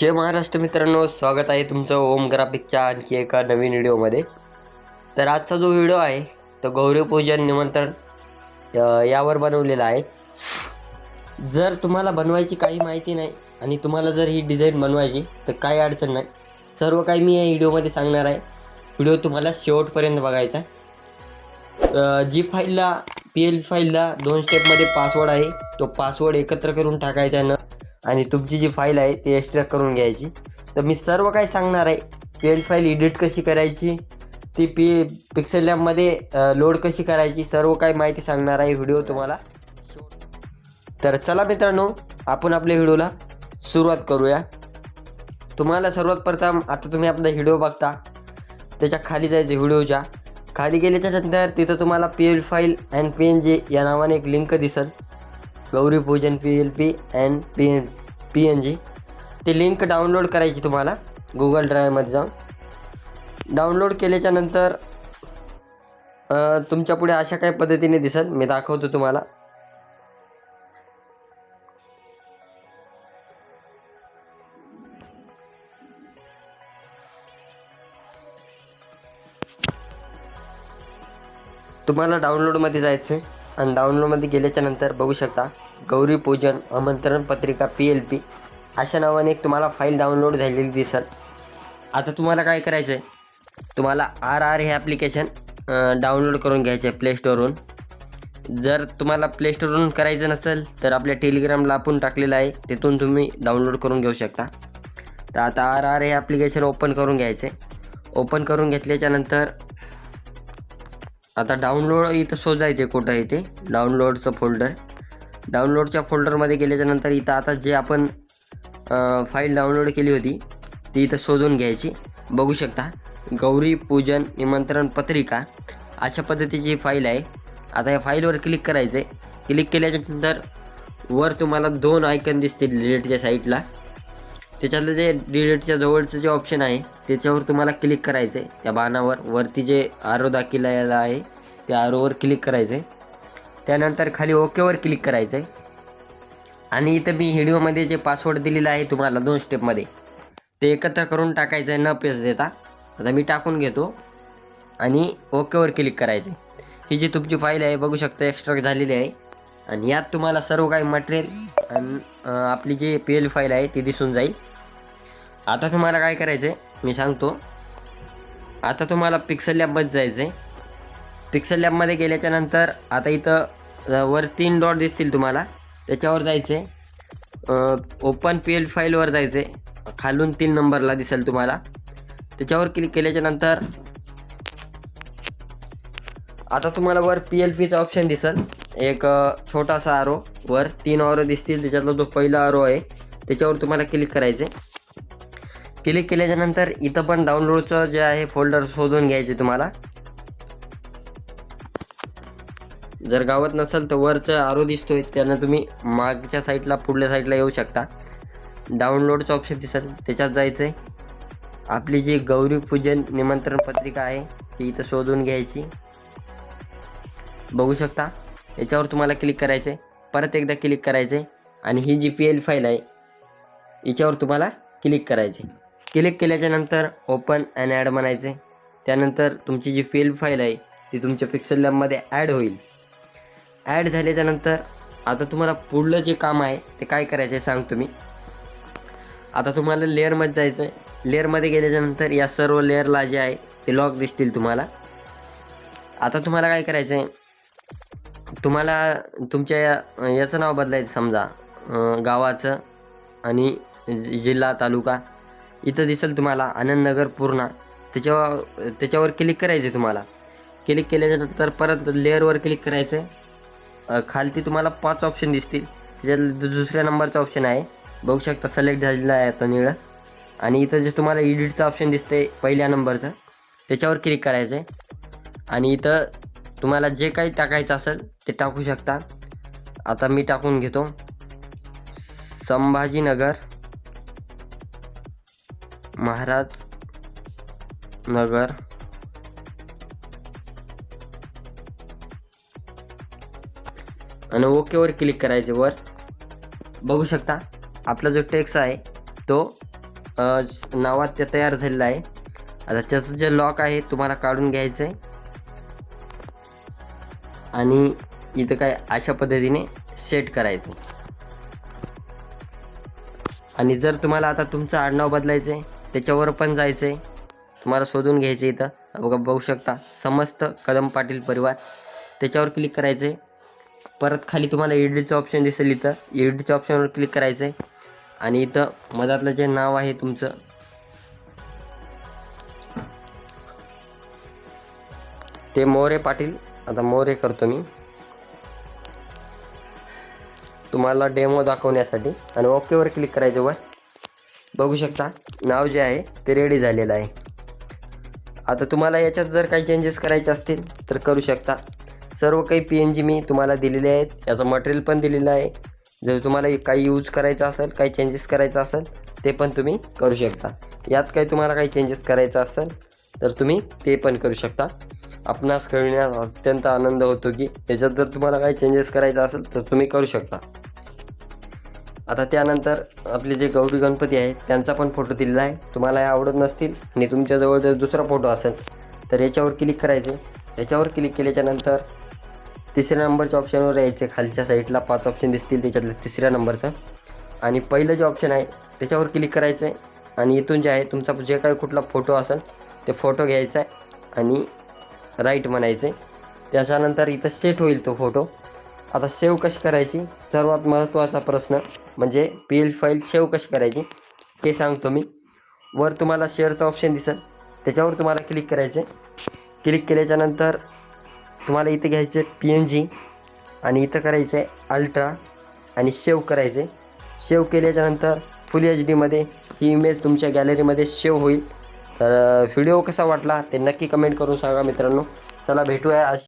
जय महाराष्ट्र मित्रांनो स्वागत आहे तुमचं ओम ग्राफिकच्या आणखी एका नवीन व्हिडिओमध्ये. तर आजचा जो व्हिडिओ आहे तो गौरीपूजन निमंत्रण यावर बनवलेला आहे. जर तुम्हाला बनवायची काही माहिती नाही आणि तुम्हाला जर ही डिझाईन बनवायची तर काही अडचण नाही. सर्व काही मी या व्हिडिओमध्ये सांगणार आहे. व्हिडिओ तुम्हाला शेवटपर्यंत बघायचा आहे. जी फाईलला पी एल फाईलला दोन स्टेपमध्ये पासवर्ड आहे तो पासवर्ड एकत्र करून टाकायचा आहे न. आणि तुमची जी फाईल आहे ती एक्स्ट्रा करून घ्यायची. तर मी सर्व काही सांगणार आहे. पी एल फाईल एडिट कशी करायची ती पी पिक्सेल लॅबमध्ये लोड कशी करायची सर्व काही माहिती सांगणार आहे व्हिडिओ तुम्हाला. तर चला मित्रांनो आपण आपल्या व्हिडिओला सुरुवात करूया. तुम्हाला सर्वात प्रथम आता तुम्ही आपला व्हिडिओ बघता. त्याच्याखाली जायचं व्हिडिओच्या खाली गेल्याच्यानंतर तिथं तुम्हाला P L file and P N G या नावाने एक लिंक दिसेल. Gauri Pujan P L P and P N P N G ती लिंक डाउनलोड करायची तुम्हाला. गुगल ड्राईव्हमध्ये जाऊन. डाउनलोड केल्याच्यानंतर तुमच्यापुढे अशा काही पद्धतीने दिसेल. मी दाखवतो तुम्हाला. तुम्हाला डाउनलोडमध्ये जायचं आहे आणि डाउनलोडमध्ये गेल्याच्यानंतर बघू शकता. गौरी पूजन आमंत्रण पत्रिका पी एल पी अशा नावाने एक तुम्हाला फाईल डाउनलोड झालेली दिसेल. आता तुम्हाला काय करायचं आहे तुम्हाला आर आर हे ॲप्लिकेशन डाउनलोड करून घ्यायचे आहे प्लेस्टोरवरून जर तुम्हाला प्लेस्टोरवरून करायचं नसेल तर आपल्या टेलिग्रामला आपण टाकलेलं आहे. तिथून तुम्ही डाउनलोड करून घेऊ शकता. तर आता आर आर हे ॲप्लिकेशन ओपन करून घ्यायचे ओपन करून घेतल्याच्यानंतर आता डाउनलोड इथं शोधायचे कुठं आहे ते. डाउनलोडचं फोल्डर डाउनलोडच्या फोल्डरमध्ये गेल्याच्यानंतर इथं आता जे आपण फाईल डाउनलोड केली होती ती इथं शोधून घ्यायची. बघू शकता गौरी पूजन निमंत्रण पत्रिका अशा पद्धतीची फाईल आहे. आता या फाईलवर क्लिक करायचं आहे क्लिक केल्याच्यानंतर वर तुम्हाला दोन आयकन दिसतील डिलेटच्या साईटला. त्याच्यातलं जे डिलेटच्या जवळचं जे ऑप्शन आहे त्याच्यावर तुम्हाला क्लिक करायचं आहे त्या बाणावर वरती जे आरो दाखिला आहे त्या आरोवर क्लिक करायचं आहे त्यानंतर खाली ओकेवर क्लिक करायचं आहे आणि इथं मी व्हिडिओमध्ये जे पासवर्ड दिलेला आहे तुम्हाला दोन स्टेपमध्ये ते एकत्र करून टाकायचं आहे न पेस देता. आता मी टाकून घेतो. आणि ओकेवर क्लिक करायचं आहे ही जी तुमची फाईल आहे बघू शकता एक्स्ट्रॅक्ट झालेली आहे. आणि यात तुम्हाला सर्व काही मटेरियल आणि आपली जी पी एल फाईल आहे ती दिसून जाईल. आता तुम्हाला काय करायचं आहे मी सांगतो. आता तुम्हाला पिक्सल लॅबमध्ये जायचं आहे पिक्सल लॅबमध्ये गेल्याच्यानंतर आता इथं वर तीन डॉट दिसतील तुम्हाला. त्याच्यावर जायचे. ओपन पी एल फाईलवर जायचे. खालून तीन नंबरला दिसेल तुम्हाला. त्याच्यावर क्लिक केल्याच्यानंतर आता तुम्हाला वर पी एल पीचा ऑप्शन दिसेल. एक छोटासा आरो वर तीन आरो दिसतील. त्याच्यातला जो पहिला आरो आहे त्याच्यावर तुम्हाला क्लिक करायचे. क्लिक केल्याच्यानंतर इथं पण डाउनलोडचं जे आहे फोल्डर शोधून घ्यायचे तुम्हाला. जर गावात नसेल तर वरचं आरो दिसतोय त्यानं तुम्ही मागच्या साईडला पुढल्या साईडला येऊ शकता. डाउनलोडचं ऑप्शन दिसेल त्याच्यात जायचं आहे आपली जी गौरी पूजन निमंत्रण पत्रिका आहे ती इथं शोधून घ्यायची. बघू शकता याच्यावर तुम्हाला क्लिक करायचं आहे परत एकदा क्लिक करायचं आहे आणि ही जी पी एल फाईल आहे याच्यावर तुम्हाला क्लिक करायचे क्लिक केल्याच्यानंतर ओपन अँड ॲड म्हणायचे त्यानंतर तुमची जी पी एल फाईल आहे ती तुमच्या पिक्सल लॅबमध्ये ॲड होईल. ॲड झाल्याच्यानंतर आता तुम्हाला पुढलं जे काम आहे ते काय करायचं आहे सांगतो मी आता तुम्हाला लेअरमध्ये जायचं आहे लेअरमध्ये गेल्याच्यानंतर या सर्व लेअरला जे आहे ते लॉक दिसतील तुम्हाला. आता तुम्हाला काय करायचं आहे तुम्हाला तुमच्या या- याचं नाव बदलायचं समजा गावाचं आणि जि- जिल्हा तालुका. इथं दिसेल तुम्हाला आनंदनगर पूर्णा. त्याच्यावर त्याच्यावर क्लिक करायचं तुम्हाला. क्लिक केल्याच्यानंतर परत लेअरवर क्लिक करायचं आहे खालती तुम्हाला पाच ऑप्शन दिसतील. त्याच्यात दु- दुसऱ्या नंबरचा ऑप्शन आहे. बघू शकता सिलेक्ट झालेला आहे आता निळं. आणि इथं जे तुम्हाला एडिटचं ऑप्शन दिसते पहिल्या नंबरचं त्याच्यावर क्लिक करायचं आहे आणि इथं तुम्हाला जे काही टाकायचं असेल ते टाकू शकता. आता मी टाकून घेतो. संभाजीनगर महाराज नगर आणि ओकेवर क्लिक करायचे वर. बघू शकता आपला जो टेक्स्ट आहे तो नावात ते तयार झालेला आहे. आता त्याचं जे लॉक आहे तुम्हाला काढून घ्यायचं आहे आणि इथं काय अशा पद्धतीने सेट करायचं. आणि जर तुम्हाला आता तुमचं आडनाव बदलायचं आहे त्याच्यावर पण जायचं आहे तुम्हाला शोधून घ्यायचं इथं. बघा बघू शकता समस्त कदम पाटील परिवार. त्याच्यावर क्लिक करायचं आहे परत खाली तुम्हाला एडिटचं ऑप्शन दिसेल इथं. एडिटच्या ऑप्शनवर क्लिक करायचं आहे आणि इथं मधातलं जे नाव आहे तुमचं. ते मोरे पाटील. आता मोरे करतो मी. तुम्हाला डेमो दाखवण्यासाठी. आणि ओकेवर क्लिक करायचं वर. बघू शकता नाव जे आहे ते रेडी झालेलं आहे. आता तुम्हाला याच्यात जर काही चेंजेस करायचे असतील तर करू शकता. सर्व काही पी एन जी मी तुम्हाला दिलेले आहेत. याचं मटेरियल पण दिलेलं आहे. जर तुम्हाला काही यूज करायचं असेल काही चेंजेस करायचं असेल ते पण तुम्ही करू शकता. यात काही तुम्हाला काही चेंजेस करायचं असेल तर तुम्ही ते पण करू शकता. आपणास कळण्यास अत्यंत आनंद होतो की याच्यात जर तुम्हाला काही चेंजेस करायचं असेल तर तुम्ही करू शकता. आता त्यानंतर आपले जे गौरी गणपती आहेत त्यांचा पण फोटो दिलेला आहे. तुम्हाला हे आवडत नसतील आणि तुमच्याजवळ जर दुसरा फोटो असेल तर याच्यावर क्लिक करायचे. याच्यावर क्लिक केल्याच्यानंतर तिसऱ्या नंबरच्या ऑप्शनवर यायचे. खालच्या साईडला पाच ऑप्शन दिसतील त्याच्यातलं तिसऱ्या नंबरचं आणि पहिलं जे ऑप्शन आहे त्याच्यावर क्लिक करायचं आहे आणि इथून जे आहे तुमचा जे काही कुठला फोटो असेल ते फोटो घ्यायचा आहे. आणि राईट म्हणायचे त्याच्यानंतर इथं सेट होईल तो फोटो आता सेव्ह कशी करायची? सर्वात महत्त्वाचा प्रश्न म्हणजे पी एल फाईल सेव्ह कशी करायची? ते सांगतो मी. वर तुम्हाला शेअरचं ऑप्शन दिसेल. त्याच्यावर तुम्हाला क्लिक करायचे क्लिक केल्याच्यानंतर तुम्हाला इथे आहे पी एन जी आणि इथं करायचं आहे अल्ट्रा आणि सेव्ह करायचे. सेव्ह केल्याच्यानंतर फुल एच डीमध्ये ही इमेज तुमच्या गॅलरीमध्ये सेव्ह होईल. तर व्हिडिओ कसा वाटला ते नक्की कमेंट करून सांगा मित्रांनो. चला भेटूया आज.